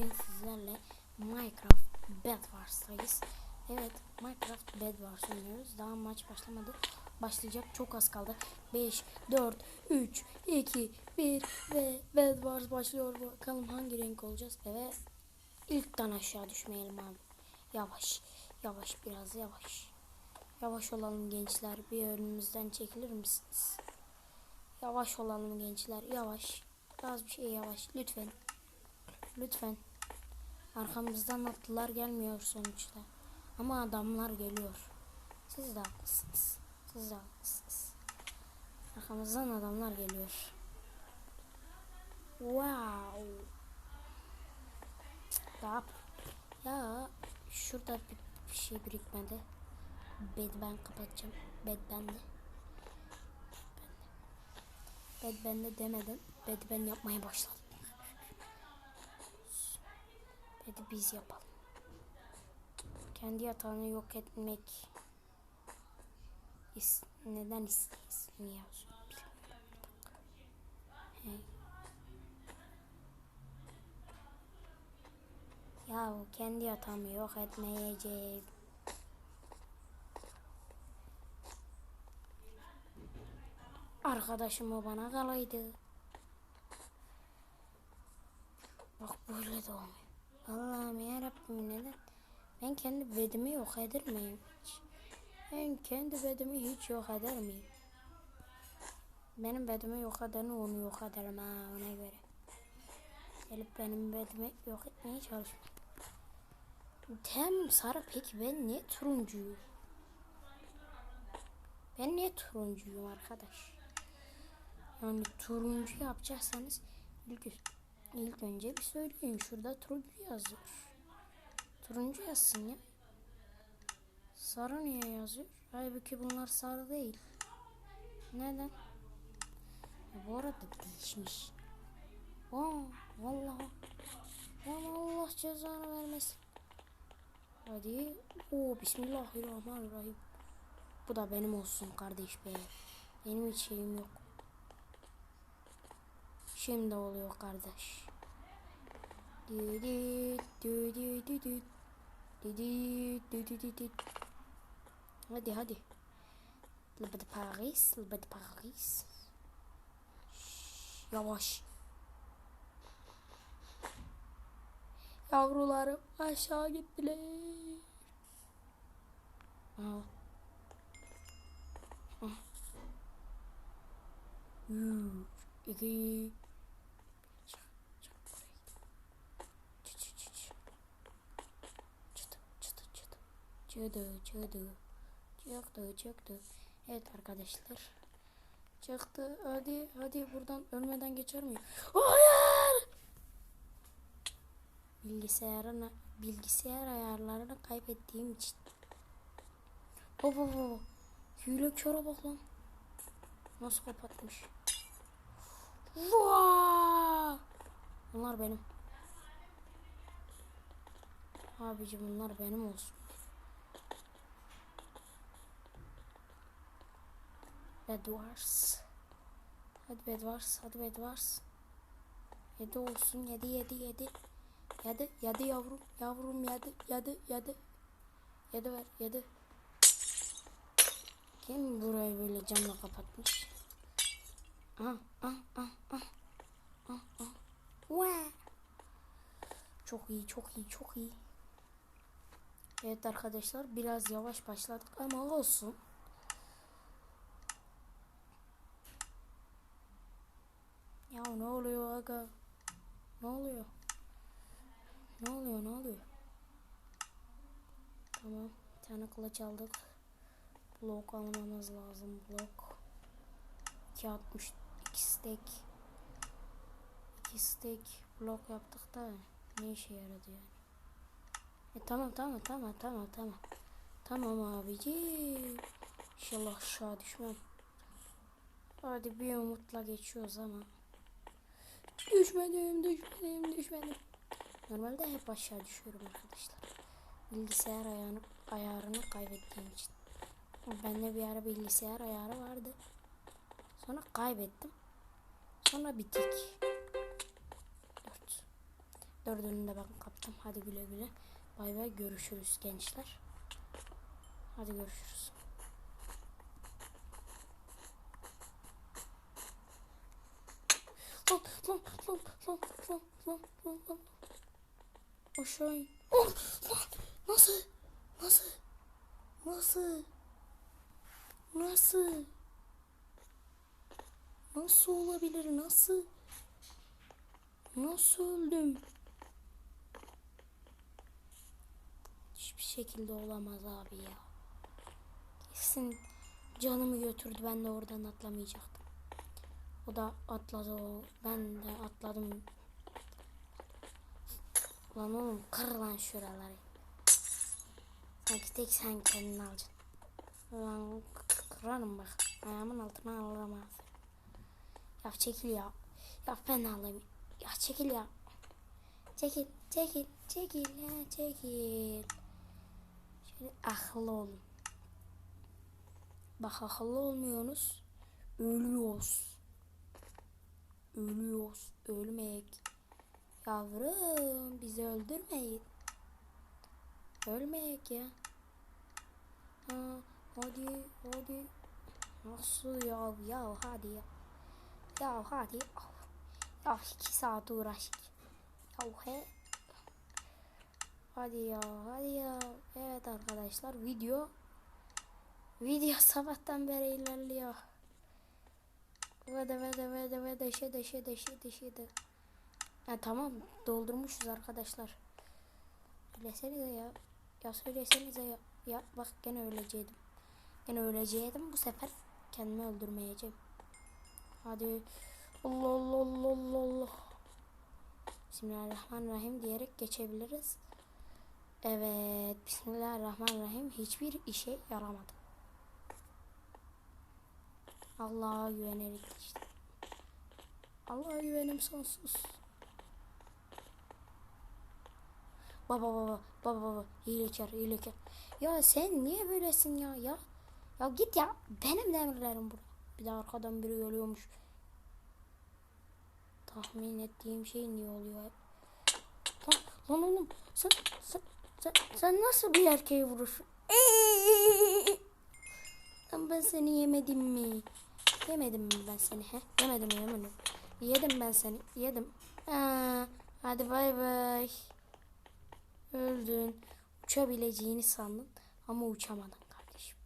bugün sizlerle Minecraft Bed Wars'tayız. Evet Minecraft Bed Wars oynuyoruz. Daha maç başlamadı. Başlayacak çok az kaldı. 5, 4, 3, 2, 1 ve Bed Wars başlıyor. Bakalım hangi renk olacağız. Evet ilkten aşağı düşmeyelim abi. Yavaş yavaş biraz yavaş. Yavaş olalım gençler. Bir önümüzden çekilir misiniz? Yavaş olalım gençler. Yavaş. Az bir şey yavaş. Lütfen. Lütfen. Arkamızdan atlılar gelmiyor sonuçta. Ama adamlar geliyor. Siz de haklısınız. Siz de haklısınız. Arkamızdan adamlar geliyor. Wow. Ya, ya şurada bir, bir şey birikmedi. Bed ben kapatacağım. Bed bende. Bed bende demedim. Bed ben yapmaya başladım. Hadi biz yapalım. Kendi yatağını yok etmek is neden isteyiz mi yazıyor? Hey. Kendi yatağımı yok etmeyecek. Arkadaşım o bana kalaydı. Bak böyle de olmuyor. Allah'ım yarabbim neden? Ben kendi bedimi yok eder miyim hiç? Ben kendi bedimi hiç yok eder miyim? Benim bedimi yok edeni onu yok ederim ha ona göre. Gelip benim bedimi yok etmeye çalışmayın. Tamam sarı peki ben niye turuncuyum? Ben niye turuncuyum arkadaş? Yani turuncu yapacaksanız ilk İlk önce bir söyleyin. Şurada turuncu yazıyor. Turuncu yazsın ya. Sarı niye yazıyor? Halbuki bunlar sarı değil. Neden? Ya bu arada değişmiş. Aa, vallahi. Aman Allah cezanı vermesin. Hadi. Oo, Bismillahirrahmanirrahim. Bu da benim olsun kardeş be. Benim hiç şeyim yok. Şimdi oluyor kardeş. Hadi hadi. Lübedi Paris, lübedi Paris. Yavaş. Yavrularım aşağı gittiler. Aha. Ah. Üç, iki, Çıktı çıktı. Çıktı çıktı. Evet arkadaşlar. Çıktı. Hadi hadi buradan ölmeden geçer miyim? Hayır! Bilgisayarın bilgisayar ayarlarını kaybettiğim için. Baba baba. Hile köre bak lan. Nasıl kapatmış? Vaa! Bunlar benim. Abicim bunlar benim olsun. Bed Wars. Hadi Bed Wars. Hadi Bed Wars. Yedi olsun. Yedi yedi yedi. Yedi. Yedi yavrum. Yavrum yedi. Yedi yedi. Yedi ver. Yedi. Kim burayı böyle camla kapatmış? Ah ah ah ah. Ah ah. Vaa. Çok iyi çok iyi çok iyi. Evet arkadaşlar biraz yavaş başladık ama olsun. Ya ne oluyor aga? Ne oluyor? Ne oluyor? Ne oluyor? Tamam. Bir tane kılıç aldık. Blok almamız lazım. Blok. 260 2 stack. 2 stack blok yaptık da ne işe yaradı yani? E tamam tamam tamam tamam tamam. Tamam abici. İnşallah aşağı düşmem. Hadi bir umutla geçiyoruz ama. Düşmedim, düşmedim, düşmedim. Normalde hep aşağı düşüyorum arkadaşlar. Bilgisayar ayarını, ayarını kaybettiğim için. Bende bir ara bilgisayar ayarı vardı. Sonra kaybettim. Sonra bitik. 4. Dördünü de ben kaptım. Hadi güle güle. Bay bay görüşürüz gençler. Hadi görüşürüz. Lan lan Aşağı nasıl? Nasıl? Nasıl? Nasıl? Nasıl olabilir? Nasıl? Nasıl öldüm? Hiçbir şekilde olamaz abi ya. Kesin canımı götürdü. Ben de oradan atlamayacaktım. O da atladı o. Ben de atladım. Lan oğlum kır lan şuraları. Sanki tek sen kendin alacaksın. Lan kırarım bak. Ayağımın altına alırım ağzı. Ya çekil ya. Ya ben alayım. Ya çekil ya. Çekil, çekil, çekil ya çekil. Şöyle akıllı olun. Bak akıllı olmuyorsunuz. Ölüyoruz. Ölüyoruz. Ölmek. Yavrum bizi öldürmeyin. Ölmek ya. Ha, hadi hadi. Nasıl ya ya hadi ya. Ya hadi. Ya iki saat uğraştık. Ya he. Hadi ya hadi ya. Evet arkadaşlar video video sabahtan beri ilerliyor. Vede vede vede vede şede şede şede şede. Ha, tamam doldurmuşuz arkadaşlar. Söylesenize ya. Ya söylesenize ya. Ya bak gene öleceğim. Gene öleceğim bu sefer kendimi öldürmeyeceğim. Hadi. Allah Allah Allah Allah Allah. Bismillahirrahmanirrahim diyerek geçebiliriz. Evet. Bismillahirrahmanirrahim hiçbir işe yaramadı. Allah'a güvenerek işte. Allah'a güvenim sonsuz. Baba baba baba baba hilekar hilekar. Ya sen niye böylesin ya ya? Ya git ya benim demirlerim burada. Bir de arkadan biri geliyormuş. Tahmin ettiğim şey niye oluyor hep? Lan, lan oğlum sen, sen, sen, sen nasıl bir erkeği vurursun? Lan ben seni yemedim mi? Yemedim mi ben seni he? Yemedim yemedim. Yedim ben seni yedim. Aa, hadi bay bay. Öldün. Uçabileceğini sandın ama uçamadın kardeşim.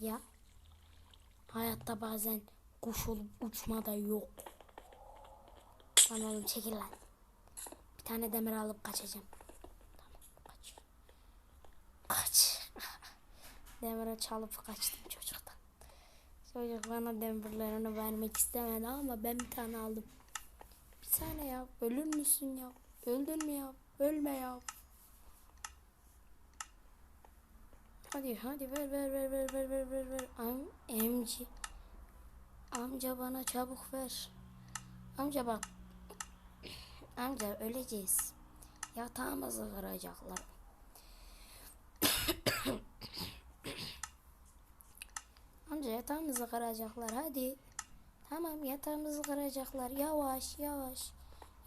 Ya hayatta bazen kuş olup uçma da yok. Lan oğlum çekil lan. Bir tane demir alıp kaçacağım. Tamam kaç. Kaç. Demire çalıp kaçtım çocuktan. Çocuk bana demirlerini vermek istemedi ama ben bir tane aldım. Bir tane ya. Ölür müsün ya? Öldün mü ya? Ölme ya. Hadi hadi ver ver ver ver ver ver ver ver. Am emci. Amca bana çabuk ver. Amca bak. Amca öleceğiz. Yatağımızı kıracaklar. Amca yatağımızı kıracaklar hadi. Tamam yatağımızı kıracaklar. Yavaş yavaş.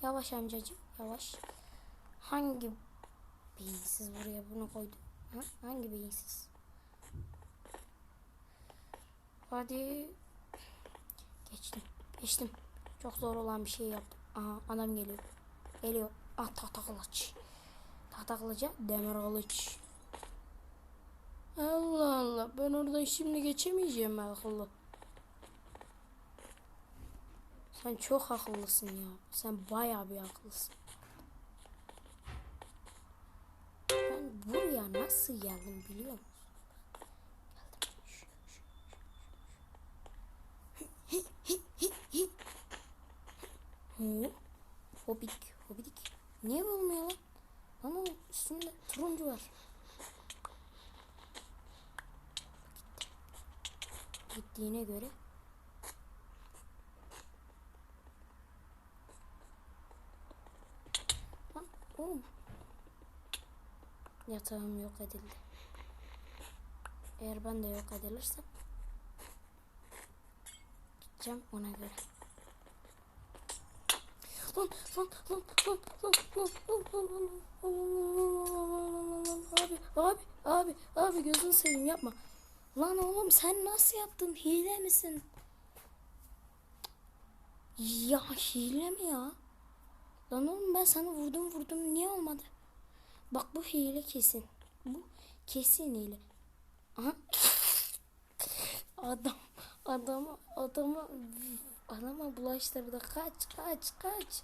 Yavaş amcacığım yavaş. Hangi beyinsiz buraya bunu koydu? Ha? Hangi beyinsiz? Hadi. Geçtim. Geçtim. Çok zor olan bir şey yaptım. Aha adam geliyor. Geliyor. Ah tahta kılıç. Tahta kılıca demir kılıç. Ben oradan şimdi geçemeyeceğim akıllı. Sen çok akıllısın ya. Sen bayağı bir akıllısın. Ben buraya nasıl geldim biliyor musun? Hobidik, hobidik. Niye olmuyor lan? Lan o üstünde turuncu var. Gittiğine göre Lan oğlum Yatağım yok edildi. Eğer ben de yok edilirsem gideceğim ona göre. abi abi abi abi gözünü seveyim yapma. Lan oğlum sen nasıl yaptın? Hile misin? Ya hile mi ya? Lan oğlum ben sana vurdum vurdum niye olmadı? Bak bu hile kesin. Bu kesin hile. Aha. Adam adama adama adama bulaştırdı. Kaç kaç kaç.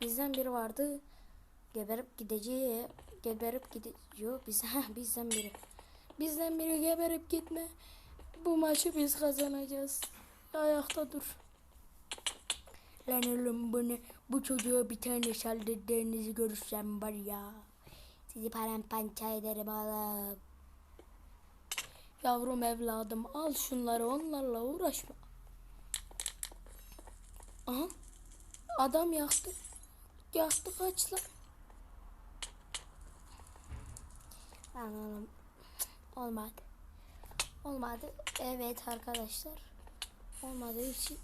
Bizden biri vardı. Geberip gideceği. Geberip gidiyor. Biz bizden biri. Bizden biri geberip gitme. Bu maçı biz kazanacağız. Ayakta dur. Lan oğlum bunu bu çocuğa bir tane saldırdığınızı görürsem var ya. Sizi parampança ederim oğlum. Yavrum evladım al şunları onlarla uğraşma. Aha. Adam yaktı. Yaktı kaç lan. Oğlum. Olmadı. Olmadı. Evet arkadaşlar. Olmadığı için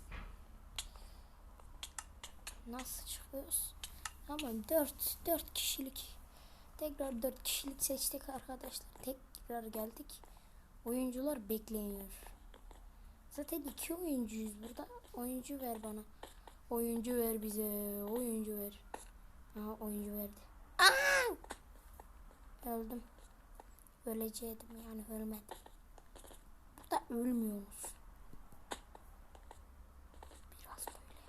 nasıl çıkıyoruz? Ama 4 4 kişilik tekrar 4 kişilik seçtik arkadaşlar. Tekrar geldik. Oyuncular bekleniyor. Zaten iki oyuncuyuz burada. Oyuncu ver bana. Oyuncu ver bize. Oyuncu ver. Aha oyuncu verdi. Aa! Öldüm. Öleceğim yani ölmedim. Burada ölmüyoruz. Biraz böyle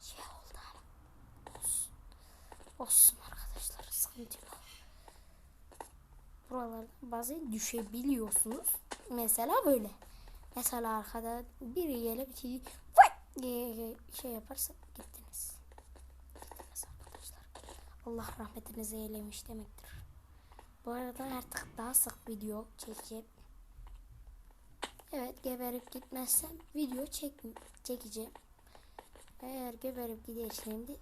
şey oldu ama. Olsun. Olsun arkadaşlar. Sıkıntı yok. Buralarda bazen düşebiliyorsunuz. Mesela böyle. Mesela arkada biri gelip şey, diye şey yaparsa gittiniz. Gittiniz arkadaşlar. Allah rahmetinizi eylemiş demektir. Bu arada artık daha sık video çekeceğim. Evet geberip gitmezsem video çek çekeceğim. Eğer geberip gidersem de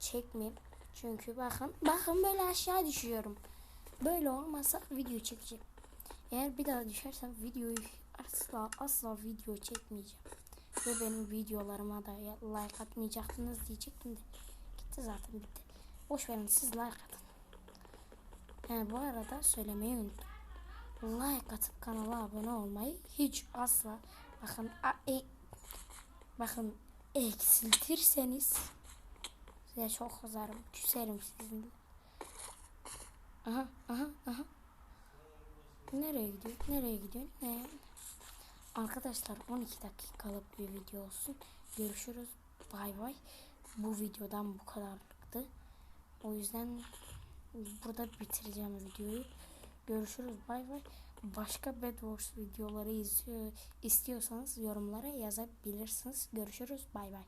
çekmeyeyim. Çünkü bakın bakın böyle aşağı düşüyorum. Böyle olmasa video çekeceğim. Eğer bir daha düşersem videoyu asla asla video çekmeyeceğim. Ve benim videolarıma da like atmayacaktınız diyecektim de. Gitti zaten bitti. Boş verin siz like atın. Yani bu arada söylemeyi unuttum. Like atıp kanala abone olmayı hiç asla bakın a- e- bakın eksiltirseniz size çok kızarım. Küserim sizinle. Aha aha aha. Nereye gidiyor? Nereye gidiyor? Ne? Arkadaşlar 12 dakikalık bir video olsun. Görüşürüz. Bay bay. Bu videodan bu kadarlıktı. O yüzden burada bitireceğim videoyu. Görüşürüz. Bay bay. Başka Bed Wars videoları istiyorsanız yorumlara yazabilirsiniz. Görüşürüz. Bay bay.